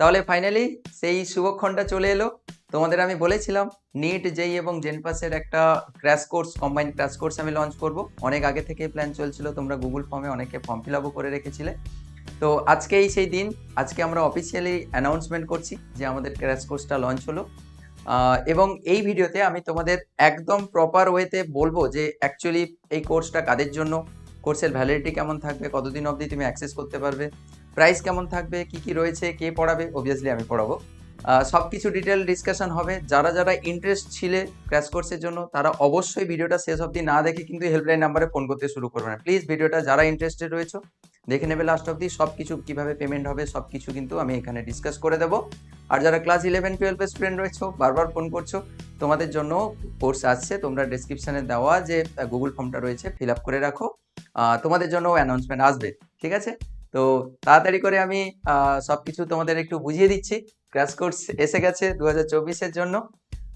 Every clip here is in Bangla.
তাহলে ফাইনালি সেই শুভক্ষণটা চলে এলো। তোমাদের আমি বলেছিলাম নিট জেই এবং জেনপাসের একটা crash course combined crash course আমি লঞ্চ করব। অনেক আগে থেকে প্ল্যান চলছিল, তোমরা গুগল ফর্মে অনেকে ফর্ম ফিল আপও করে রেখেছিলে। তো আজকেই সেই দিন, আজকে আমরা অফিসিয়ালি অ্যানাউন্সমেন্ট করছি যে আমাদের ক্র্যাশ কোর্সটা লঞ্চ হলো। এবং এই ভিডিওতে আমি তোমাদের একদম প্রপার ওয়েতে বলব যে অ্যাকচুয়ালি এই কোর্সটা কাদের জন্য কোর্সের ভ্যালিডিটি কেমন থাকবে, কতদিন অবধি তুমি অ্যাক্সেস করতে পারবে। প্রাইস কেমন থাকবে, কি কি রয়েছে, কে পড়াবে অবভিয়াসলি আমি পড়াবো। সব কিছু ডিটেল ডিসকাশন হবে। যারা যারা ইন্টারেস্ট ছিলে ক্র্যাশ কোর্সের জন্য, তারা অবশ্যই ভিডিওটা শেষ অবধি না দেখে কিন্তু হেল্পলাইন নাম্বারে ফোন করতে শুরু করবে না। প্লিজ ভিডিওটা যারা ইন্টারেস্টেড রয়েছে, দেখে নেবে লাস্ট অবধি। সব কিছু কীভাবে পেমেন্ট হবে সব কিছু কিন্তু আমি এখানে ডিসকাস করে দেবো। আর যারা ক্লাস ইলেভেন টুয়েলভের স্টুডেন্ট রয়েছো, বারবার ফোন করছ, তোমাদের জন্য কোর্স আসছে। তোমরা ডিসক্রিপশনে দেওয়া যে গুগল ফর্মটা রয়েছে ফিল আপ করে রাখো। তোমাদের জন্য অ্যানাউন্সমেন্ট আসবে, ঠিক আছে? তো তাড়াতাড়ি করে আমি সব কিছু তোমাদের একটু বুঝিয়ে দিচ্ছি। ক্র্যাশ কোর্স এসে গেছে দু হাজার জন্য।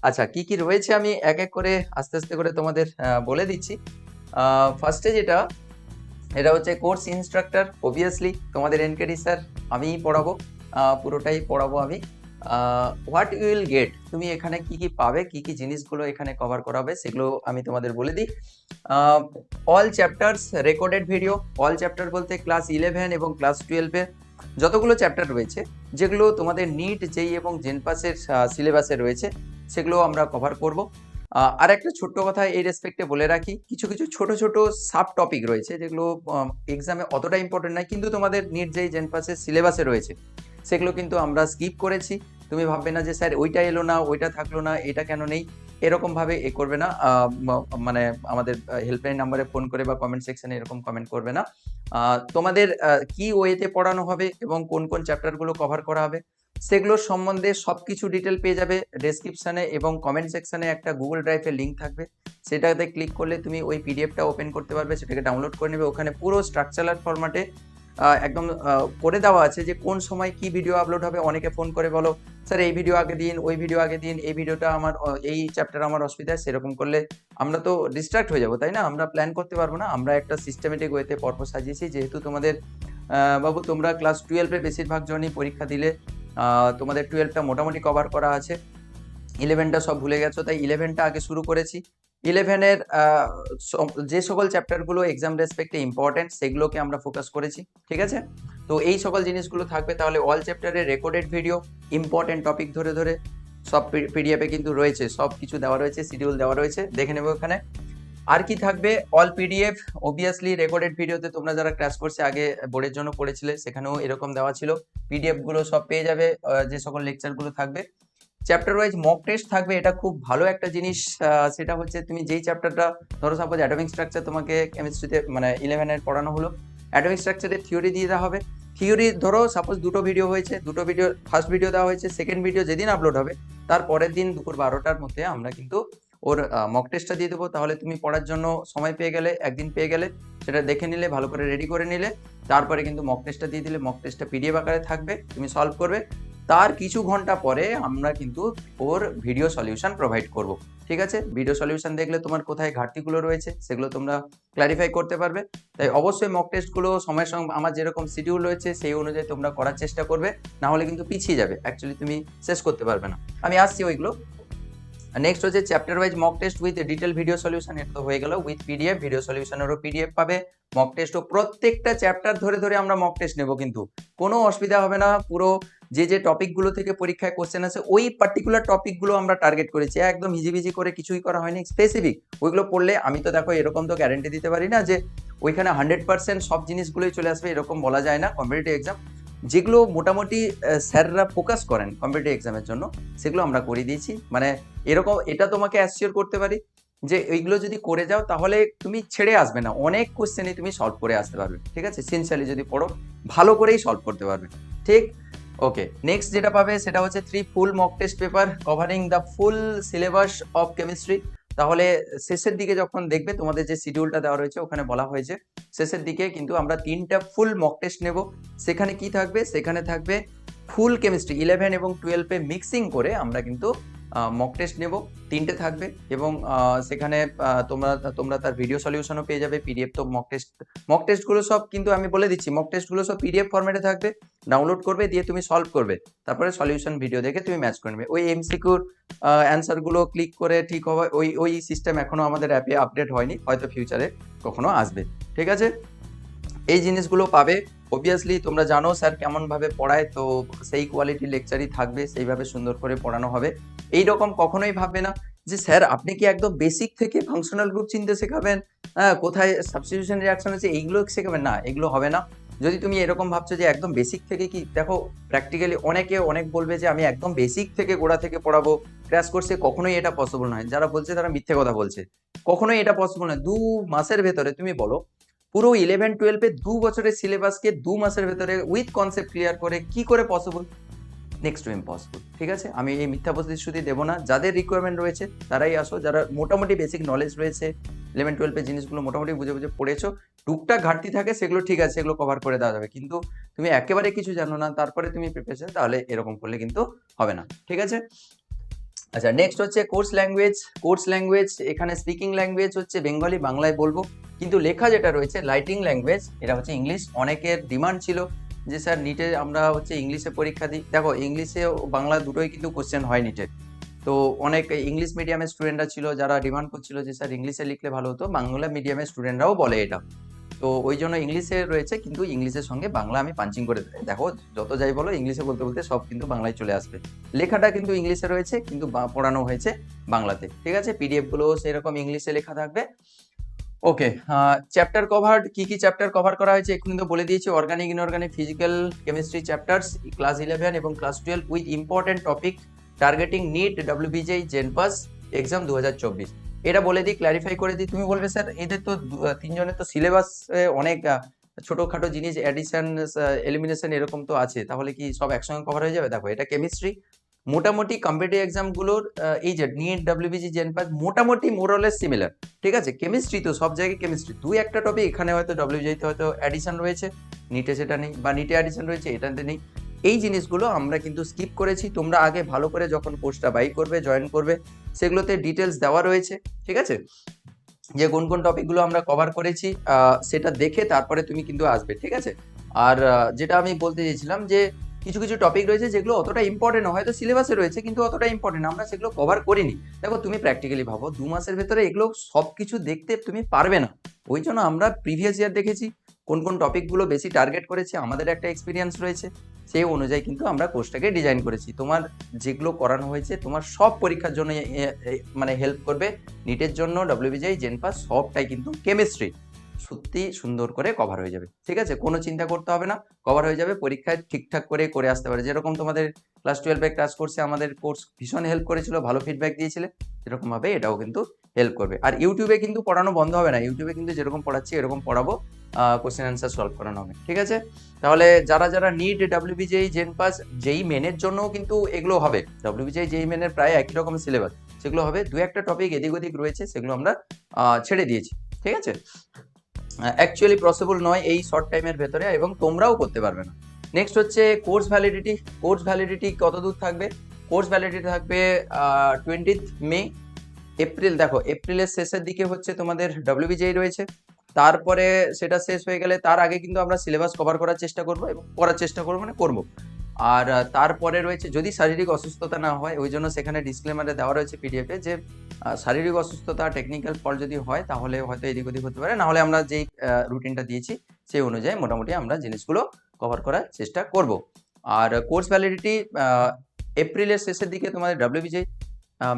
আচ্ছা কি কি রয়েছে আমি এক এক করে, আস্তে আস্তে করে তোমাদের বলে দিচ্ছি। ফার্স্টে যেটা, এটা হচ্ছে কোর্স ইনস্ট্রাক্টর অবভিয়াসলি তোমাদের এনকেডি স্যার আমিই পড়াবো। পুরোটাই পড়াবো আমি। হোয়াট ইউ উইল গেট তুমি এখানে কি কি পাবে, কি কি জিনিসগুলো এখানে কভার করাবে, সেগুলো আমি তোমাদের বলে দিই। All chapters recorded video all chapter বলতে ক্লাস ইলেভেন এবং ক্লাস টুয়েলভের যতগুলো চ্যাপ্টার রয়েছে, যেগুলো তোমাদের নিট জেই এবং জেনপাসের সিলেবাসে রয়েছে, সেগুলো আমরা কভার করব। আর একটা ছোট্ট কথা এই রেসপেক্টে বলে রাখি, কিছু কিছু ছোট ছোট সাব টপিক রয়েছে, যেগুলো এক্সামে অতটা ইম্পর্টেন্ট নয়, কিন্তু তোমাদের নিট জেই জেনপাসের সিলেবাসে রয়েছে সেগুলো কিন্তু আমরা স্কিপ করেছি। তুমি ভাববে না যে, স্যার, ওইটা এলো না, ওইটা থাকল না, এটা কেন নেই? এরকম ভাবে এ করবে না। মানে আমাদের হেল্পলাইন নাম্বারে ফোন করে বা কমেন্ট সেকশনে এরকম কমেন্ট করবে না। তোমাদের কি ওয়েতে পড়ানো হবে এবং কোন কোন চ্যাপ্টারগুলো কভার করা হবে সেগুলোর সম্বন্ধে সবকিছু ডিটেল পেয়ে যাবে ডেসক্রিপশানে এবং কমেন্ট সেকশানে একটা গুগল ড্রাইভের লিঙ্ক থাকবে। সেটাতে ক্লিক করলে তুমি ওই পিডিএফটা ওপেন করতে পারবে, সেটাকে ডাউনলোড করে নেবে। ওখানে পুরো স্ট্রাকচারাল ফরম্যাটে একদম করে দেওয়া আছে যে কোন সময় কি ভিডিও আপলোড হবে, অনেকে ফোন করে বলো, স্যার, এই ভিডিও আগে দিন, ওই ভিডিও আগে দিন, এই ভিডিওটা আমার এই চ্যাপ্টার আমার অসুবিধা সেরকম করলে আমরা তো ডিস্ট্রাক্ট হয়ে যাব, তাই না? আমরা প্ল্যান করতে পারব না। আমরা একটা সিস্টেমেটিক ওয়েতে পরপর সাজিয়েছি। যেহেতু তোমাদের বাবু, তোমরা ক্লাস টুয়েলভে বেশিরভাগ জনই পরীক্ষা দিলে তোমাদের টুয়েলভটা মোটামুটি কভার করা আছে। ইলেভেনটা সব ভুলে গেছো, তাই ইলেভেনটা আগে শুরু করেছি। ইলেভেনের যে সকল চ্যাপ্টারগুলো এক্সাম রেসপেক্টে ইম্পর্টেন্ট সেগুলোকে আমরা ফোকাস করেছি, ঠিক আছে? তো এই সকল জিনিসগুলো থাকবে, তাহলে অল চ্যাপ্টারের রেকর্ডেড ভিডিও ইম্পর্টেন্ট টপিক ধরে ধরে, সব পিডিএফে কিন্তু রয়েছে, সব কিছু দেওয়া রয়েছে শিডিউল দেওয়া রয়েছে, দেখে নেবে ওখানে আর কি থাকবে? অল পিডিএফ অবভিয়াসলি রেকর্ডেড ভিডিওতে তোমরা যারা ক্র্যাশ কোর্সে আগে বোর্ডের জন্য পড়েছিলে, সেখানেও এরকম দেওয়া ছিল। পিডিএফগুলো সব পেয়ে যাবে যে সকল লেকচারগুলো থাকবে। চ্যাপ্টার ওয়াইজ মক টেস্ট থাকবে, এটা খুব ভালো একটা জিনিস সেটা হচ্ছে তুমি যেই চ্যাপ্টারটা ধরো সাপোজ অ্যাটমিক স্ট্রাকচার তোমাকে কেমিস্ট্রিতে মানে ইলেভেনের পড়ানো হলো অ্যাটমিক স্ট্রাকচারের থিওরি দিয়ে দেওয়া হবে। থিওরি ধরো সাপোজ দুটো ভিডিও হয়েছে, দুটো ভিডিও ফার্স্ট ভিডিও দেওয়া হয়েছে সেকেন্ড ভিডিও যেদিন আপলোড হবে, তার পরের দিন দুপুর বারোটার মধ্যে আমরা কিন্তু ওর মক টেস্টটা দিয়ে দেবো। তাহলে তুমি পড়ার জন্য সময় পেয়ে গেলে, একদিন পেয়ে গেলে, সেটা দেখে নিলে, ভালো করে রেডি করে নিলে, তারপরে কিন্তু মক টেস্টটা দিয়ে দিলে মক টেস্টটা পিডিএফ আকারে থাকবে, তুমি সলভ করবে। তার কিছু ঘণ্টা পরে আমরা কিন্তু ওর ভিডিও সলিউশন প্রোভাইড করব। ঠিক আছে? ভিডিও সলিউশন দেখলে তোমার কোথায় ঘাটতিগুলো রয়েছে, সেগুলো তোমরা ক্ল্যারিফাই করতে পারবে। তাই অবশ্যই মক টেস্টগুলো সময়ের সঙ্গে আমার যেরকম শিডিউল রয়েছে, সেই অনুযায়ী তোমরা করার চেষ্টা করবে। না হলে কিন্তু পিছিয়ে যাবে। অ্যাকচুয়ালি তুমি শেষ করতে পারবে না। আমি আসছি ওইগুলো। নেক্সট হচ্ছে chapter wise mock test with detail video solution এটা তো হয়ে গেল। উইথ পিডিএফ ভিডিও সলিউশনেরও পিডিএফ পাবে। মক টেস্টও প্রত্যেকটা চ্যাপ্টার ধরে ধরে আমরা মক টেস্ট নেব কিন্তু। কোনো অসুবিধা হবে না। পুরো যে যে টপিকগুলো থেকে পরীক্ষায় কোশ্চেন আছে ওই পার্টিকুলার টপিকগুলো আমরা টার্গেট করেছি। একদম হিজিবিজি করে কিছুই করা হয়নি স্পেসিফিক ওইগুলো পড়লে আমি তো দেখো এরকম তো গ্যারেন্টি দিতে পারি না যে, ওইখানে হান্ড্রেড পার্সেন্ট সব জিনিসগুলোই চলে আসবে, এরকম বলা যায় না কম্পিটিটিভ এক্সাম যেগুলো মোটামুটি স্যাররা ফোকাস করেন কম্পিটিটিভ এক্সামের জন্য, সেগুলো আমরা করে দিয়েছি। মানে এরকম, এটা তোমাকে অ্যাসিওর করতে পারি যে, এইগুলো যদি করে যাও তাহলে তুমি ছেড়ে আসবে না। অনেক কোশ্চেনই তুমি সলভ করে আসতে পারবে, ঠিক আছে? সিনসিয়ালি যদি পড়ো, ভালো করেই সলভ করতে পারবে। ঠিক? ওকে নেক্সট যেটা পাবে সেটা হচ্ছে three full mock test paper covering the full syllabus of chemistry তাহলে শেষের দিকে যখন দেখবে তোমাদের যে শিডিউলটা দেওয়া রয়েছে, ওখানে বলা হয়েছে। শেষের দিকে কিন্তু আমরা তিনটা ফুল মক টেস্ট নেব। সেখানে কি থাকবে? সেখানে থাকবে ফুল কেমিস্ট্রি ইলেভেন এবং টুয়েলভে মিক্সিং করে আমরা কিন্তু মক টেস্ট নেব, তিনটে থাকবে এবং সেখানে তোমরা তোমরা তার ভিডিও সলিউশনও পেয়ে যাবে পিডিএফ তো মক টেস্ট মক টেস্টগুলো সব কিন্তু আমি বলে দিচ্ছি মক টেস্টগুলো সব পিডিএফ ফরম্যাটে থাকবে ডাউনলোড করবে, দিয়ে তুমি সলভ করবে, তারপরে সলিউশন ভিডিও দেখে তুমি ম্যাচ করে নেবে, ওই এমসিকিউর অ্যান্সারগুলো ক্লিক করে ঠিক হবে, ওই ওই সিস্টেম এখনও আমাদের অ্যাপে আপডেট হয়নি, হয়তো ফিউচারে কখনো আসবে, ঠিক আছে? এই জিনিসগুলো পাবে অবভিয়াসলি তোমরা জানো স্যার কেমনভাবে পড়ায়, তো সেই কোয়ালিটির লেকচারই থাকবে, সেইভাবে সুন্দর করে পড়ানো হবে। এই রকম কখনোই ভাববে না যে, স্যার, আপনি কি একদম বেসিক থেকে ফাংশনাল গ্রুপ চিনতে শেখাবেন? হ্যাঁ কোথায় সাবস্টিটিউশন রিয়াকশন আছে, এইগুলো শেখাবেন? না, এগুলো হবে না। যদি তুমি এরকম ভাবছ যে, একদম বেসিক থেকে কি? দেখো প্র্যাকটিক্যালি অনেকে অনেক বলবে যে, আমি একদম বেসিক থেকে গোড়া থেকে পড়াবো। ক্র্যাশ কোর্সে কখনোই এটা পসিবল নয়। যারা বলছে তারা মিথ্যে কথা বলছে। কখনোই এটা পসিবল নয়। দু মাসের ভেতরে তুমি বলো পুরো ইলেভেন টুয়েলভে দু বছরের সিলেবাসকে দু মাসের ভেতরে উইথ কনসেপ্ট ক্লিয়ার করে কি করে পসিবল নেক্সট টু ইম্পসিবল ঠিক আছে? আমি এই মিথ্যা প্রতিশ্রুতি দেবো না। যাদের রিকোয়ারমেন্ট রয়েছে, তারাই আসো। যারা মোটামুটি বেসিক নলেজ রয়েছে ইলেভেন টুয়েলভের জিনিসগুলো মোটামুটি বুঝে বুঝে পড়েছো, টুকটাক ঘাটতি থাকে, সেগুলো ঠিক আছে, সেগুলো কভার করে দেওয়া যাবে। কিন্তু তুমি একেবারে কিছু জানো না, তারপরে তুমি প্রিপারেশন তাহলে এরকম করলে কিন্তু হবে না, ঠিক আছে? আচ্ছা নেক্সট হচ্ছে কোর্স ল্যাঙ্গুয়েজ কোর্স ল্যাঙ্গুয়েজ এখানে স্পিকিং ল্যাঙ্গুয়েজ হচ্ছে বেঙ্গলি বাংলায় বলব। কিন্তু লেখা যেটা রয়েছে লাইটিং ল্যাঙ্গুয়েজ এটা হচ্ছে ইংলিশ অনেকের ডিমান্ড ছিল যে, স্যার নিটে আমরা হচ্ছে ইংলিশে পরীক্ষা দিই। দেখো ইংলিশে বাংলা দুটোই কিন্তু কোশ্চেন হয় নিটে তো অনেক ইংলিশ মিডিয়ামের স্টুডেন্টরা ছিল, যারা ডিমান্ড করছিল যে, স্যার ইংলিশে লিখলে ভালো হতো। বাংলা মিডিয়ামের স্টুডেন্টরাও বলে এটা। তো ওই জন্য ইংলিশে রয়েছে, কিন্তু ইংলিশের সঙ্গে বাংলা আমি পাঞ্চিং করে দেখো, যত যাই বলো ইংলিশে বলতে বলতে সব কিন্তু বাংলায় চলে আসবে। লেখাটা কিন্তু ইংলিশে রয়েছে, কিন্তু পড়ানো হয়েছে বাংলাতে। ঠিক আছে? পিডিএফগুলো সেরকম ইংলিশে লেখা থাকবে। ওকে চ্যাপ্টার কভার কি কি চ্যাপ্টার কভার করা হয়েছে এক্ষুনি তো বলে দিয়েছি organic inorganic physical chemistry chapters class eleven এবং class twelve with important topic targeting NEET WBJEE JENPAS exam দু হাজার চব্বিশ। এটা বলে দিই ক্ল্যারিফাই করে দিই, তুমি বলবে স্যার, এদের তো তিনজনের তো সিলেবাস অনেক ছোটখাটো জিনিস অ্যাডিশন এলিমিনেশন এরকম তো আছে, তাহলে কি সব একসঙ্গে কভার হয়ে যাবে? দেখো, এটা কেমিস্ট্রি মোটামুটি কম্পিটিভ এক্সামগুলোর এই যে নিট জেন জেনপাস মোটামুটি মোরলেস সিমিলার ঠিক আছে? কেমিস্ট্রি তো সব জায়গায় কেমিস্ট্রি দুই একটা টপিক এখানে হয়তো ডাব্লিউবিজিতে হয়তো অ্যাডিশন রয়েছে নিটে সেটা নেই, বা নিটে অ্যাডিশন রয়েছে, এটাতে নেই। এই জিনিসগুলো আমরা কিন্তু স্কিপ করেছি। তোমরা আগে ভালো করে যখন কোর্সটা বাই করবে জয়েন করবে, সেগুলোতে ডিটেলস দেওয়া রয়েছে, ঠিক আছে? যে কোন কোন টপিকগুলো আমরা কভার করেছি সেটা দেখে তারপরে তুমি কিন্তু আসবে, ঠিক আছে? আর যেটা আমি বলতে চেয়েছিলাম যে কিছু কিছু টপিক রয়েছে যেগুলো অতটা ইম্পর্টেন্ট হয়তো সিলেবাসে রয়েছে, কিন্তু অতটা ইম্পর্টেন্ট আমরা সেগুলো কভার করিনি। দেখো, তুমি প্র্যাকটিক্যালি ভাবো, দু মাসের ভেতরে এগুলো সব কিছু দেখতে তুমি পারবে না। ওই জন্য আমরা প্রিভিয়াস ইয়ার দেখেছি, কোন কোন টপিকগুলো বেশি টার্গেট করেছে, আমাদের একটা এক্সপিরিয়েন্স রয়েছে। সেই অনুযায়ী কিন্তু আমরা কোর্সটাকে ডিজাইন করেছি। তোমার যেগুলো করানো হয়েছে, তোমার সব পরীক্ষার জন্য মানে হেল্প করবে। নিটের জন্য ডব্লিউবিজাই জেনপাস সবটাই কিন্তু কেমিস্ট্রি সত্যি সুন্দর করে কভার হয়ে যাবে। ঠিক আছে? কোনো চিন্তা করতে হবে না। কভার হয়ে যাবে। পরীক্ষায় ঠিকঠাক করে করে আসতে পারে। যেরকম তোমাদের ক্লাস টুয়েলভে ক্লাস কোর্সে আমাদের কোর্স ভীষণ হেল্প করেছিল, ভালো ফিডব্যাক দিয়েছিলে, সেরকমভাবে এটাও কিন্তু হেল্প করবে। আর ইউটিউবে কিন্তু পড়ানো বন্ধ হবে না। ইউটিউবে কিন্তু যেরকম পড়াচ্ছি, এরকম পড়াবো কোশ্চেন অ্যান্সার সলভ করানো হবে। ঠিক আছে? তাহলে যারা যারা নিট ডাব্লিউবিজেই জেন পাস যেই মেনের জন্যও কিন্তু এগুলো হবে। ডাব্লিউবিজেই যেই মেনের প্রায় একই রকম সিলেবাস সেগুলো হবে। দু একটা টপিক এদিক ওদিক রয়েছে, সেগুলো আমরা ছেড়ে দিয়েছি। ঠিক আছে? অ্যাকচুয়ালি পসিবল নয় এই শর্ট টাইমের ভেতরে এবং তোমরাও করতে পারবে না। নেক্সট হচ্ছে কোর্স ভ্যালিডিটি কোর্স ভ্যালিডিটি কত দূর থাকবে? কোর্স ভ্যালিডিটি থাকবে টোয়েন্টিথ মে এপ্রিল দেখো এপ্রিলের শেষের দিকে হচ্ছে তোমাদের ডব্লিউবিজেই রয়েছে। তারপরে সেটা শেষ হয়ে গেলে তার আগে কিন্তু আমরা সিলেবাস কভার করার চেষ্টা করব এবং করার চেষ্টা করব মানে করব। আর তারপরে রয়েছে যদি শারীরিক অসুস্থতা না হয়, ওই জন্য সেখানে ডিসক্লেমারে দেওয়া রয়েছে পিডিএফে যে শারীরিক অসুস্থতা টেকনিক্যাল ফল যদি হয়, তাহলে হয়তো এদিক ওদিক হতে পারে। নাহলে আমরা যেই রুটিনটা দিয়েছি, সেই অনুযায়ী মোটামুটি আমরা জিনিসগুলো কভার করার চেষ্টা করব। আর কোর্স ভ্যালিডিটি এপ্রিলের শেষের দিকে তোমাদের ডাব্লিউবিজে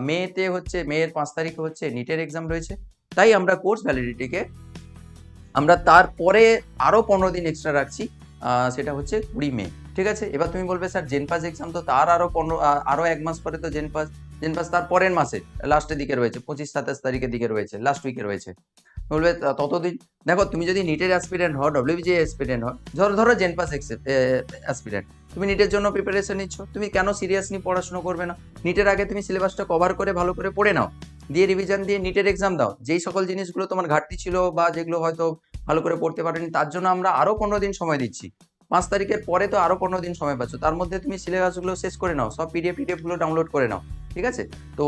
মেতে হচ্ছে মেয়ের পাঁচ তারিখে হচ্ছে নিটের এক্সাম রয়েছে। তাই আমরা কোর্স ভ্যালিডিটিকে আমরা তারপরে আরও পনেরো দিন এক্সট্রা রাখছি। সেটা হচ্ছে কুড়ি মে, ঠিক আছে? এবার তুমি বলবে, স্যার জেনপাস এক্সাম তো তার আরও পনেরো আরও এক মাস পরে তো জেনপাস জেনপাস তার পরের মাসে লাস্টের দিকে রয়েছে, পঁচিশ, সাতাশ তারিখের দিকে রয়েছে লাস্ট উইকে রয়েছে। বলবে ততদিন, দেখো, তুমি যদি নিটের অ্যাসপিরেন্ট হও ডব্লিউবিজি অ্যাসপিরেন্ট হও, ধরো ধরো জেনপাস অ্যাসপিরেন্ট তুমি নিটের জন্য প্রিপারেশন নিচ্ছ, তুমি কেন সিরিয়াসলি পড়াশোনা করবে না? নিটের আগে তুমি সিলেবাসটা কভার করে ভালো করে পড়ে নাও, দিয়ে রিভিশন দিয়ে নিটের এক্সাম দাও, যেই সকল জিনিসগুলো তোমার ঘাটতি ছিল বা যেগুলো হয়তো ভালো করে পড়তে পারেনি, তার জন্য আমরা আরও পনেরো দিন সময় দিচ্ছি। পাঁচ তারিখের পরে তো আরও পনেরো দিন সময় পাচ্ছ। তার মধ্যে তুমি সিলেবাসগুলো শেষ করে নাও, সব পিডিএফ টিডিএফগুলো ডাউনলোড করে নাও, ঠিক আছে? তো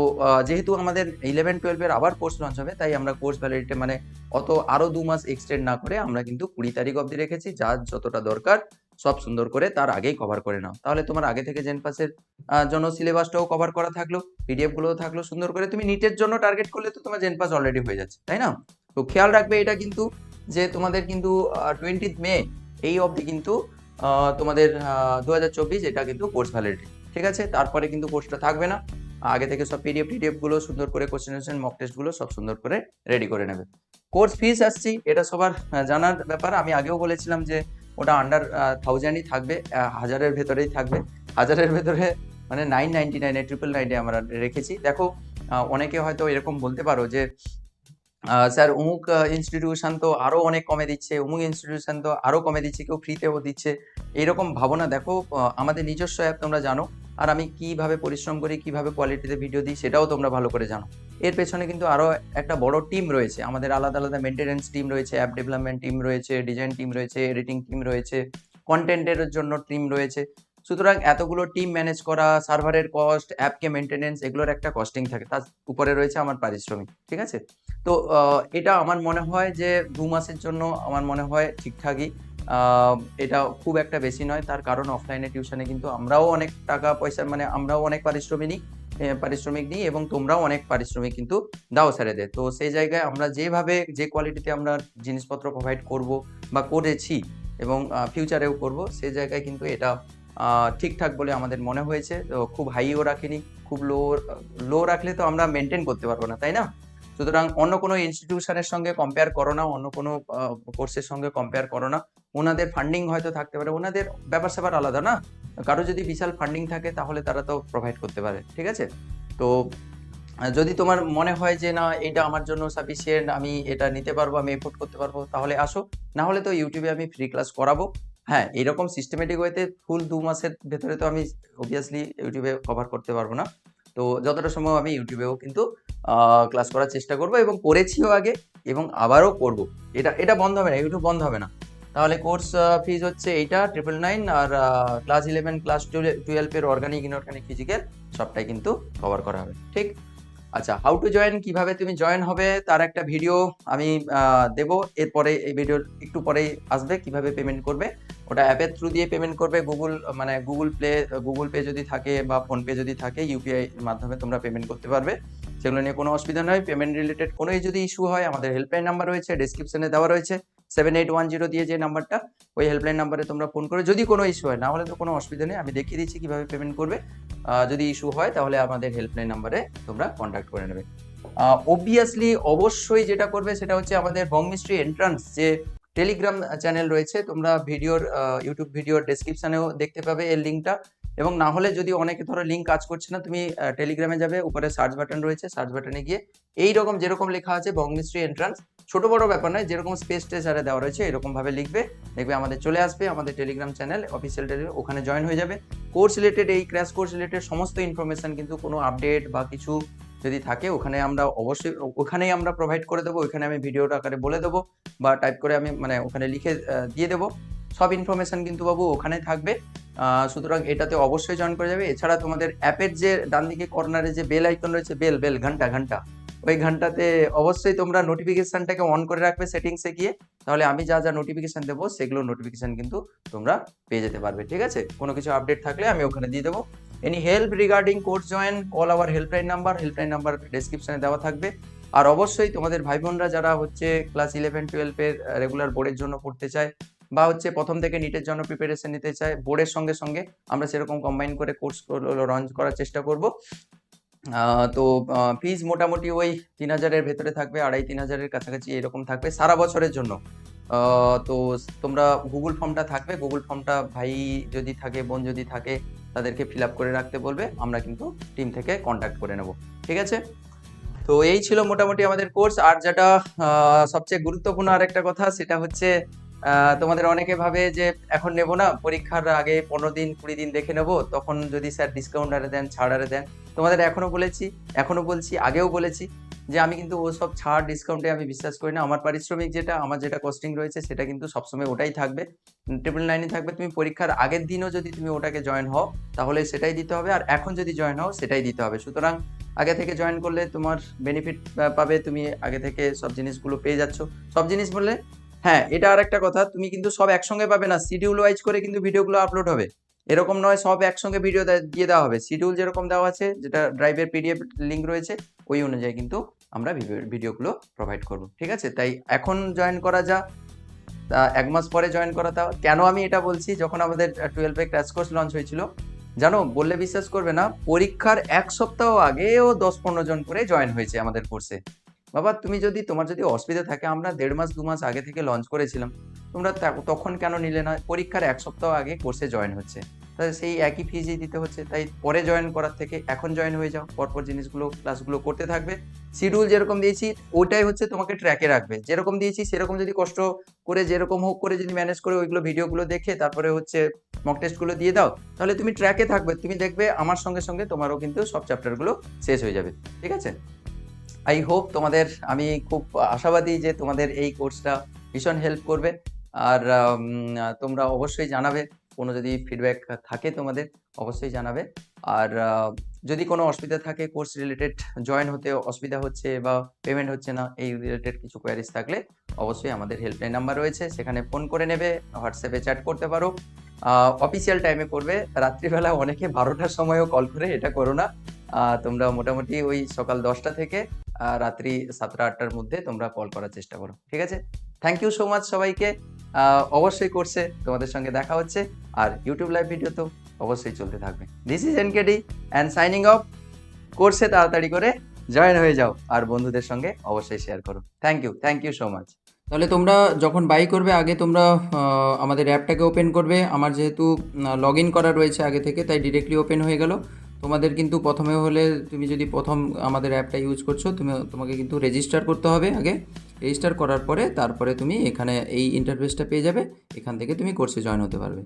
যেহেতু আমাদের ইলেভেন টুয়েলভের আবার কোর্স লঞ্চ হবে, তাই আমরা কোর্স ভ্যালিডিটি মানে অত আরও দু মাস এক্সটেন্ড না করে আমরা কিন্তু কুড়ি তারিখ অবধি রেখেছি, যার যতটা দরকার সব সুন্দর করে তার আগেই কভার করে নাও। তাহলে তোমার আগে থেকে জেন পাসের জন্য সিলেবাসটাও কভার করা থাকল পিডিএফ গুলোও থাকল, সুন্দর করে তুমি নিটের জন্য টার্গেট করলে তো তোমার জেন পাস অলরেডি হয়ে যাচ্ছে, তাই না? তো খেয়াল রাখবে এটা কিন্তু যে তোমাদের কিন্তু টোয়েন্টি মে এই অবধি কিন্তু তোমাদের দু হাজার চব্বিশ এটা কিন্তু কোর্স ভ্যালিডিটি ঠিক আছে? তারপরে কিন্তু কোর্সটা থাকবে না। আগে থেকে সব পিডিএফ টিডিএফগুলো সুন্দর করে কোশ্চেন মক টেস্টগুলো সব সুন্দর করে রেডি করে নেবে। কোর্স ফিস আসছি, এটা সবার জানার ব্যাপার। আমি আগেও বলেছিলাম যে ওটা আন্ডার থাউজেন্ডই থাকবে হাজারের ভেতরেই থাকবে। হাজারের ভেতরে মানে নাইন নাইনটি নাইনে ট্রিপল নাইনে আমরা রেখেছি। দেখো অনেকে হয়তো এরকম বলতে পারো যে স্যার অমুক ইনস্টিটিউশন তো আরও অনেক কমে দিচ্ছে অমুক ইনস্টিটিউশন তো আরও কমে দিচ্ছে, কেউ ফ্রিতেও দিচ্ছে। এইরকম ভাবনা দেখো আমাদের নিজস্ব অ্যাপ তোমরা জানো, আর আমি কীভাবে পরিশ্রম করি, কীভাবে কোয়ালিটিতে ভিডিও দিই, সেটাও তোমরা ভালো করে জানো। এর পেছনে কিন্তু আরও একটা বড় টিম রয়েছে, আমাদের আলাদা আলাদা মেনটেনেন্স টিম রয়েছে অ্যাপ ডেভেলপমেন্ট টিম রয়েছে ডিজাইন টিম রয়েছে এডিটিং টিম রয়েছে কন্টেন্টের জন্য টিম রয়েছে। সুতরাং এতগুলো টিম ম্যানেজ করা সার্ভারের কস্ট অ্যাপকে মেনটেনেন্স এগুলোর একটা কস্টিং থাকে। তার উপরে রয়েছে আমার পারিশ্রমিক, ঠিক আছে? তো এটা আমার মনে হয় যে দু মাসের জন্য আমার মনে হয় ঠিকঠাকই। এটা খুব একটা বেশি নয়। তার কারণ অফলাইনে টিউশনে কিন্তু আমরাও অনেক টাকা পয়সা মানে আমরাও অনেক পারিশ্রমিক নিই পারিশ্রমিক নিই এবং তোমরাও অনেক পারিশ্রমিক কিন্তু দাও স্যারেদের তো সেই জায়গায় আমরা যেভাবে, যে কোয়ালিটিতে আমরা জিনিসপত্র প্রোভাইড করব বা করেছি এবং ফিউচারেও করব, সেই জায়গায় কিন্তু এটা ঠিকঠাক বলে আমাদের মনে হয়েছে। তো খুব হাইও রাখিনি, খুব লো লো রাখলে তো আমরা মেনটেন করতে পারব না, তাই না? সুতরাং অন্য কোনো ইনস্টিটিউশনের সঙ্গে কম্পেয়ার করো না, অন্য কোনো কোর্সের সঙ্গে কম্পেয়ার করো না। ওনাদের ফান্ডিং হয়তো থাকতে পারে, ওনাদের ব্যাপার স্যাপার আলাদা না? কারও যদি বিশাল ফান্ডিং থাকে, তাহলে তারা তো প্রোভাইড করতে পারে, ঠিক আছে? তো, যদি তোমার মনে হয় যে, না এটা আমার জন্য সাফিসিয়েন্ট আমি এটা নিতে পারব, আমি এফোর্ড করতে পারব, তাহলে আসো। না হলে তো ইউটিউবে আমি ফ্রি ক্লাস করাবো। হ্যাঁ এরকম সিস্টেমেটিক ওয়েতে ফুল দু মাসের ভেতরে তো আমি অবভিয়াসলি ইউটিউবে কভার করতে পারব না। তো যতটা সম্ভব আমি ইউটিউবেও কিন্তু ক্লাস করার চেষ্টা করব এবং করেছিও আগে এবং আবারও করব। এটা এটা বন্ধ হবে না ইউটিউব বন্ধ হবে না। তাহলে কোর্স ফিজ হচ্ছে এইটা ট্রিপল নাইন আর ক্লাস ইলেভেন ক্লাস টুয়েলভের অর্গানিক ইনঅর্গানিক ফিজিক্যাল সবটাই কিন্তু কভার করা হবে। ঠিক? আচ্ছা হাউ টু জয়েন কীভাবে তুমি জয়েন হবে তার একটা ভিডিও আমি দেব। এরপরে এই ভিডিও একটু পরেই আসবে, কীভাবে পেমেন্ট করবে। ওটা অ্যাপের থ্রু দিয়ে পেমেন্ট করবে গুগল মানে গুগল প্লে গুগল পে যদি থাকে বা ফোনপে যদি থাকে ইউপিআই মাধ্যমে তোমরা পেমেন্ট করতে পারবে। সেগুলো নিয়ে কোনো অসুবিধা নয়। পেমেন্ট রিলেটেড কোনোই যদি ইস্যু হয়, আমাদের হেল্পলাইন নাম্বার রয়েছে ডিসক্রিপশনে দেওয়া রয়েছে। সেভেন এইট ওয়ান জিরো দিয়ে যে নাম্বারটা ওই হেল্পলাইন নাম্বারে তোমরা ফোন করে। যদি কোনো ইস্যু হয়, না হলে তো কোনো অসুবিধা নেই। আমি দেখিয়ে দিচ্ছি কীভাবে পেমেন্ট করবে। যদি ইস্যু হয়, তাহলে আমাদের হেল্পলাইন নাম্বারে তোমরা কন্ট্যাক্ট করে নেবে। অবভিয়াসলি অবশ্যই যেটা করবে, সেটা হচ্ছে আমাদের বং মিস্ট্রি এন্ট্রান্স যে টেলিগ্রাম চ্যানেল রয়েছে। তোমরা ভিডিওর ইউটিউব ভিডিওর ডেসক্রিপশনেও দেখতে পাবে এর লিঙ্কটা এবং না হলে যদি অনেকে ধরো লিঙ্ক কাজ করছে না, তুমি টেলিগ্রামে যাবে, উপরে সার্চ বাটন রয়েছে সার্চ বাটনে গিয়ে এই রকম যেরকম লেখা আছে বং এন্ট্রান্স ছোট বড় ব্যাপার নয়, যেরকম স্পেস টেসারে দেওয়া রয়েছে, এরকমভাবে লিখবে, দেখবে আমাদের চলে আসবে, আমাদের টেলিগ্রাম চ্যানেল অফিসিয়াল টেলিগ্রাম ওখানে জয়েন হয়ে যাবে। কোর্স রিলেটেড এই ক্র্যাশ কোর্স রিলেটেড সমস্ত ইনফরমেশন কিন্তু কোনো আপডেট বা কিছু যদি থাকে, ওখানে আমরা অবশ্যই, ওখানেই আমরা প্রোভাইড করে দেবো ওখানে আমি ভিডিওটা আকারে বলে দেবো বা টাইপ করে আমি মানে ওখানে লিখে দিয়ে দেবো। সব ইনফরমেশন কিন্তু বাবু ওখানে থাকবে। সুতরাং এটাতে অবশ্যই জয়েন করে যাবে। এছাড়া তোমাদের অ্যাপের যে ডান দিকে কর্নারে যে বেল আইকন রয়েছে বেল বেল ঘণ্টা ঘণ্টা, ওই ঘন্টাতে অবশ্যই তোমরা নোটিফিকেশনটাকে অন করে রাখবে সেটিংসে গিয়ে। তাহলে আমি যা যা নোটিফিকেশন দেবো, সেগুলো নোটিফিকেশন কিন্তু তোমরা পেয়ে যেতে পারবে, ঠিক আছে? কোনো কিছু আপডেট থাকলে আমি ওখানে দিয়ে দেবো। Any help regarding course join call our helpline number helpline number ডেসক্রিপশনে দেওয়া থাকবে। আর অবশ্যই তোমাদের ভাই বোনরা যারা হচ্ছে ক্লাস ইলেভেন টুয়েলভের রেগুলার বোর্ডের জন্য পড়তে চায় বা হচ্ছে প্রথম থেকে নিটের জন্য প্রিপারেশন নিতে চায় বোর্ডের সঙ্গে সঙ্গে আমরা সেরকম কম্বাইন করে কোর্স লঞ্চ করার চেষ্টা করব। তো ফিজ মোটামুটি ওই তিন হাজারের ভেতরে থাকবে, আড়াই তিন হাজারের কাছাকাছি এরকম থাকবে সারা বছরের জন্য। তো তোমরা গুগল ফর্মটা থাকবে গুগল ফর্মটা ভাই যদি থাকে, বোন যদি থাকে তাদেরকে ফিল আপ করে রাখতে বলবে, আমরা কিন্তু টিম থেকে কন্ট্যাক্ট করে নেব, ঠিক আছে? তো এই ছিল মোটামুটি আমাদের কোর্স আর যেটা সবচেয়ে গুরুত্বপূর্ণ আরেকটা কথা, সেটা হচ্ছে তোমাদের অনেকে ভাবে যে এখন নেব না, পরীক্ষার আগে পনেরো দিন, কুড়ি দিন দেখে নেব, তখন যদি স্যার ডিসকাউন্ট আরে দেন, ছাড় আরে দেন, তোমাদের এখনও বলেছি এখনও বলছি, আগেও বলেছি যে আমি কিন্তু ও সব ছাড় ডিসকাউন্টে আমি বিশ্বাস করি না। আমার পারিশ্রমিক যেটা, আমার যেটা কস্টিং রয়েছে সেটা কিন্তু সবসময় ওটাই থাকবে। ট্রিপল নাইনই থাকবে। তুমি পরীক্ষার আগের দিনও যদি তুমি ওটাকে জয়েন হও, তাহলে সেটাই দিতে হবে। আর এখন যদি জয়েন হও, সেটাই দিতে হবে। সুতরাং আগে থেকে জয়েন করলে তোমার বেনিফিট পাবে। তুমি আগে থেকে সব জিনিসগুলো পেয়ে যাচ্ছ। সব জিনিস বললে হ্যাঁ এটা আর একটা কথা। তুমি কিন্তু সব একসঙ্গে পাবে না। শিডিউল ওয়াইজ করে কিন্তু ভিডিওগুলো আপলোড হবে। এরকম নয়, সব একসঙ্গে ভিডিও দিয়ে দেওয়া হবে। শিডিউল যেরকম দেওয়া আছে, যেটা ড্রাইভের পিডিএফ লিঙ্ক রয়েছে, ওই অনুযায়ী কিন্তু আমরা ভিডিওগুলো প্রোভাইড করব। ঠিক আছে? তাই এখন জয়েন করা যা, তা এক মাস পরে জয়েন করা তা। কেন আমি এটা বলছি? যখন আমাদের টুয়েলভে ক্র্যাশ কোর্স লঞ্চ হয়েছিল, জানো, বললে বিশ্বাস করবে না, পরীক্ষার এক সপ্তাহ আগেও দশ পনেরো জন করে জয়েন হয়েছে আমাদের কোর্সে বাবা, তুমি যদি, তোমার যদি অসুবিধা থাকে, আমরা দেড় মাস, দু মাস আগে থেকে লঞ্চ করেছিলাম। তোমরা তখন কেন নিলে না? পরীক্ষার এক সপ্তাহ আগে কোর্সে জয়েন হচ্ছে। তাই সেই একই ফিজই দিতে হচ্ছে। তাই পরে জয়েন করার থেকে এখন জয়েন হয়ে যাও। পরপর জিনিসগুলো ক্লাসগুলো করতে থাকবে। শিডিউল যেরকম দিয়েছি, ওইটাই হচ্ছে তোমাকে ট্র্যাকে রাখবে। যেরকম দিয়েছি, সেরকম যদি কষ্ট করে, যেরকম হোক করে যদি ম্যানেজ করে ওইগুলো ভিডিওগুলো দেখে তারপরে হচ্ছে মক টেস্টগুলো দিয়ে দাও, তাহলে তুমি ট্র্যাকে থাকবে। তুমি দেখবে আমার সঙ্গে সঙ্গে তোমারও কিন্তু সব চ্যাপ্টারগুলো শেষ হয়ে যাবে। ঠিক আছে? আই হোপ তোমাদের, আমি খুব আশাবাদী যে তোমাদের এই কোর্সটা ভীষণ হেল্প করবে। আর তোমরা অবশ্যই জানাবে, কোনো যদি ফিডব্যাক থাকে তোমাদের, অবশ্যই জানাবে। আর যদি কোনো অসুবিধা থাকে কোর্স রিলেটেড জয়েন হতে অসুবিধা হচ্ছে বা পেমেন্ট হচ্ছে না, এই রিলেটেড কিছু কোয়ারিজ থাকলে অবশ্যই আমাদের হেল্পলাইন নাম্বার রয়েছে, সেখানে ফোন করে নেবে হোয়াটসঅ্যাপে চ্যাট করতে পারো। অফিসিয়াল টাইমে করবে, রাত্রিবেলা অনেকে বারোটার সময়ও কল করে, এটা করো না। তোমরা মোটামুটি ওই সকাল দশটা থেকে রাত্রি সাতটা আটটার মধ্যে তোমরা কল করার চেষ্টা করো, ঠিক আছে? থ্যাংক ইউ সো মাচ সবাইকে। অবশ্যই করছে, তোমাদের সঙ্গে দেখা হচ্ছে। আর ইউটিউব লাইভ ভিডিও তো অবশ্যই চলতে থাকবে। This is NKD and signing off কোর্সে তাড়াতাড়ি করে জয়েন হয়ে যাও। আর বন্ধুদের সঙ্গে অবশ্যই শেয়ার করো। Thank you thank you so much তাহলে তোমরা যখন বাই করবে, আগে তোমরা আমাদের অ্যাপটাকে ওপেন করবে। আমার যেহেতু লগ ইন করা রয়েছে আগে থেকে, তাই ডিরেক্টলি ওপেন হয়ে গেল। তোমাদের কিন্তু প্রথমে হলে তুমি যদি প্রথম আমাদের অ্যাপটা ইউজ করছ, তুমি তোমাকে কিন্তু রেজিস্টার করতে হবে আগে। রেজিস্টার করার পরে তারপরে তুমি এখানে এই ইন্টারফেসটা পেয়ে যাবে, এখান থেকে তুমি কোর্সে জয়েন হতে পারবে।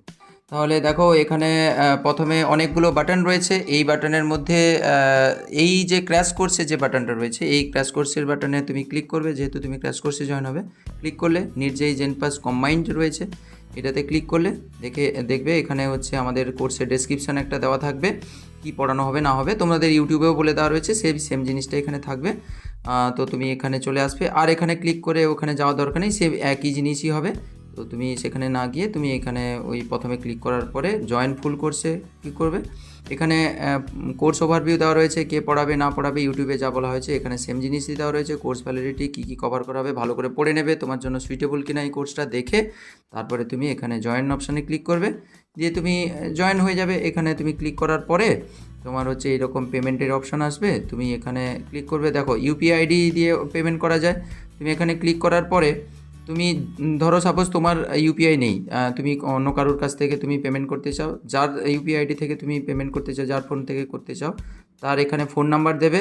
তাহলে দেখো এখানে প্রথমে অনেকগুলো বাটন রয়েছে, এই বাটনের মধ্যে এই যে ক্র্যাশ কোর্সে যে বাটনটা রয়েছে, এই ক্র্যাশ কোর্সের বাটনে তুমি ক্লিক করবে, যেহেতু তুমি ক্র্যাশ কোর্সে জয়েন হবে ক্লিক করলে নির্জয়ী জেনপাস কম্বাইন্ড রয়েছে। এটাতে ক্লিক করলে দেখে, দেখবে এখানে হচ্ছে আমাদের কোর্সের ডেসক্রিপশান একটা দেওয়া থাকবে। কি পড়ানো হবে, না হবে, তোমাদের ইউটিউবেও বলে দেওয়া রয়েছে সেই সেম জিনিসটা এখানে থাকবে। তো তুমি এখানে চলে আসবে, আর এখানে ক্লিক করে ওখানে যাওয়া দরকার নেই সে একই জিনিসই হবে। তো তুমি সেখানে না গিয়ে তুমি এখানে ওই প্রথমে ক্লিক করার পরে জয়েন ফুল কোর্সে ক্লিক করবে? এখানে কোর্স ওভারভিউ দেওয়া রয়েছে, কে পড়াবে, না পড়াবে ইউটিউবে যা বলা হয়েছে, এখানে সেম জিনিসই দেওয়া রয়েছে কোর্স ভ্যালিডিটি কী কী কভার করা হবে, ভালো করে পড়ে নেবে, তোমার জন্য সুইটেবল কিনা এই কোর্সটা দেখে, তারপরে তুমি এখানে জয়েন অপশানে ক্লিক করবে, দিয়ে তুমি জয়েন হয়ে যাবে, এখানে তুমি ক্লিক করার পরে, তোমার হচ্ছে এরকম পেমেন্টের অপশান আসবে, তুমি এখানে ক্লিক করবে, দেখো ইউপিআই আইডি দিয়ে পেমেন্ট করা যায়, তুমি এখানে ক্লিক করার পরে তুমি ধরো সাপোজ তোমার ইউপিআই নেই তুমি অন্য কারোর কাছ থেকে তুমি পেমেন্ট করতে চাও, যার ইউপিআই আইডি থেকে তুমি পেমেন্ট করতে চাও, যার ফোন থেকে করতে চাও, তার এখানে ফোন নাম্বার দেবে,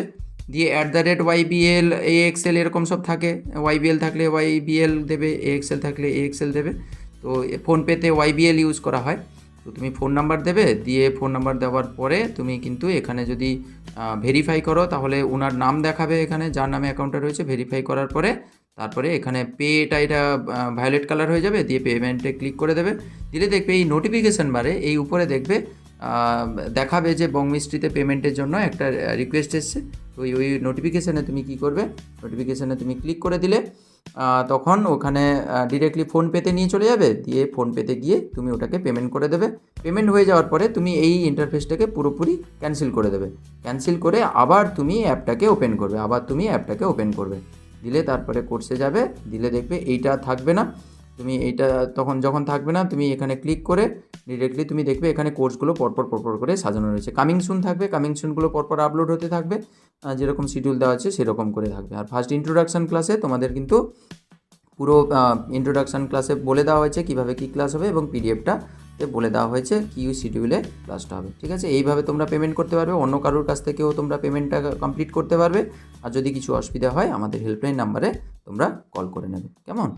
দিয়ে অ্যাট দ্য রেট ওয়াইবিএল এ এক্সেল এরকম সব থাকে ওয়াইবিএল থাকলে ওয়াইবিএল দেবে এ এক্সেল থাকলে এ এক্সেল দেবে, তো ফোনপেতে ওয়াইবিএল ইউজ করা হয়, তো তুমি ফোন নাম্বার দেবে, দিয়ে ফোন নাম্বার দেওয়ার পরে তুমি কিন্তু এখানে যদি ভেরিফাই করো, তাহলে ওনার নাম দেখাবে এখানে, যার নামে অ্যাকাউন্টটা রয়েছে ভেরিফাই করার পরে তারপরে এখানে পেটা এটা ভায়োলেট কালার হয়ে যাবে, দিয়ে পেমেন্টে ক্লিক করে দেবে। দিলে দেখবে এই নোটিফিকেশান বারে এই উপরে দেখবে দেখাবে যে বংমিস্ট্রিতে পেমেন্টের জন্য একটা রিকোয়েস্ট এসছে। তো ওই ওই নোটিফিকেশানে তুমি কি করবে? নোটিফিকেশানে তুমি ক্লিক করে দিলে তখন ওখানে ডিরেক্টলি ফোনপেতে নিয়ে চলে যাবে। দিয়ে ফোনপেতে গিয়ে তুমি ওটাকে পেমেন্ট করে দেবে। পেমেন্ট হয়ে যাওয়ার পরে তুমি এই ইন্টারফেসটাকে পুরোপুরি ক্যান্সেল করে দেবে। ক্যান্সেল করে আবার তুমি অ্যাপটাকে ওপেন করবে। আবার তুমি অ্যাপটাকে ওপেন করবে। দিলে তারপরে কোর্সে যাবে, দিলে দেখবে এইটা থাকবে না। তুমি এইটা তখন যখন থাকবে না, তুমি এখানে ক্লিক করে ডিরেক্টলি তুমি দেখবে এখানে কোর্সগুলো পরপর পরপর করে সাজানো রয়েছে। কামিং সুন থাকবে কামিং সুনগুলো পরপর আপলোড হতে থাকবে। যেরকম শিডিউল দেওয়া আছে সেরকম করে থাকবে। আর ফার্স্ট ইন্ট্রোডাকশান ক্লাসে তোমাদের কিন্তু পুরো ইন্ট্রোডাকশান ক্লাসে বলে দেওয়া হয়েছে কীভাবে কী ক্লাস হবে এবং পিডিএফটা বলে দেওয়া হয়েছে কিউ শিডিউলে ক্লাসটা হবে। ঠিক আছে? এইভাবে তোমরা পেমেন্ট করতে পারবে, অন্য কারোর কাছ থেকেও তোমরা পেমেন্টটা কমপ্লিট করতে পারবে। আর যদি কিছু অসুবিধা হয়, আমাদের হেল্পলাইন নাম্বারে তোমরা কল করে নেবে। কেমন?